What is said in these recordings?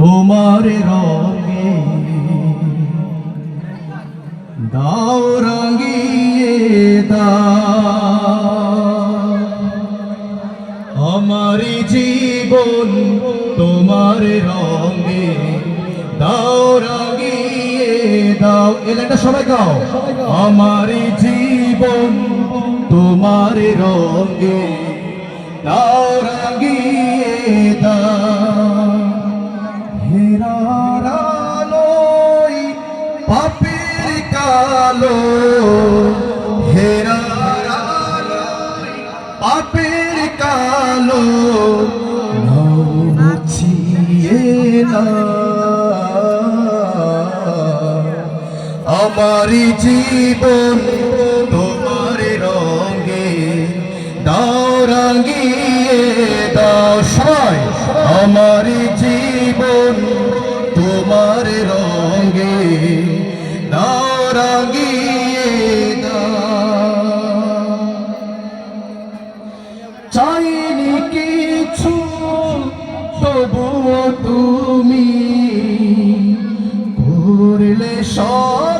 তোমার রঙে। দাও রঙিয়ে আমার জীবন তোমার রঙে। দাও রঙিয়ে দাও। এলাকা সবাই গাও। আমার জীবন তোমার রঙে। দাও রঙিয়ে দাও পাপের কালো মুছিয়ে না। আমার জীবন তোমার রঙে দাও রঙিয়ে দাও। সয় আমার জীবন চাইনি কিছু তবুও তুমি করলে সবই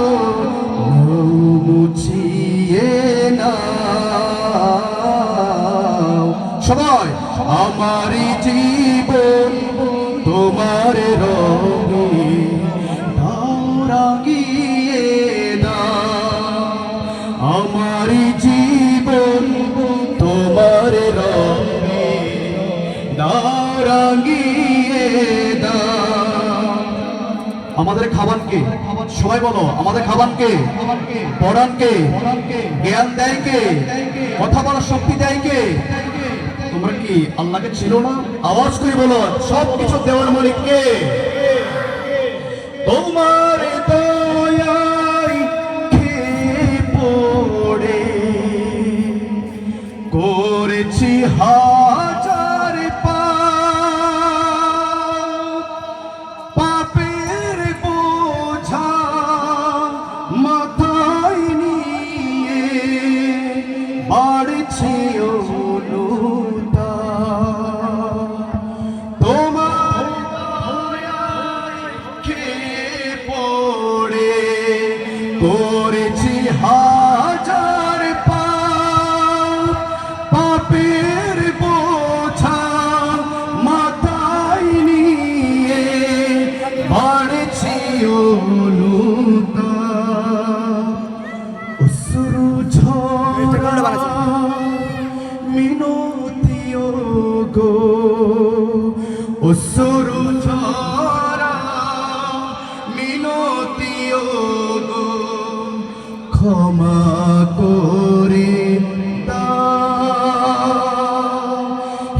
আমার জীবন তোমার রঙে দাও দাও আমার জীবন তোমার রঙে দাও দাও আমাদের খাবারকে সবাই বলো, আমাদের খাবারকে পড়ানকে জ্ঞান দেয় কে কথা বলার শক্তি দেয় কে তোমরা কি আল্লাহকে ছিল না? আওয়াজ করে বলো সবকিছু দেওয়ার মালিককে তোমার অশ্রু ঝরা মিনতিও গো। ক্ষমা করে দাও।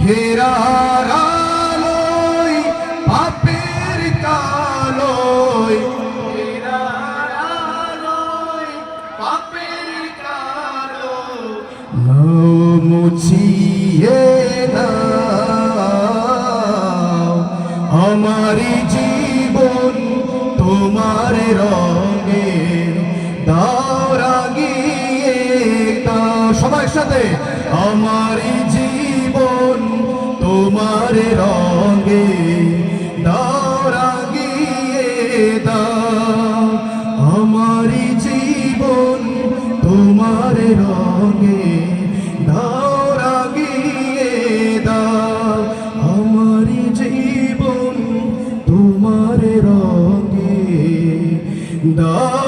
হেরার আলোয় পাপের কালোয়। হেরার পাপের কালো মুছিয়ে আমার জীবন, তোমার রঙে দাঁড়িয়ে সবার সাথে আমারি জীবন, তোমার রঙে দাঁড়িয়ে দাও আমারি জীবন, তোমার রঙ বেরঙ্গি দা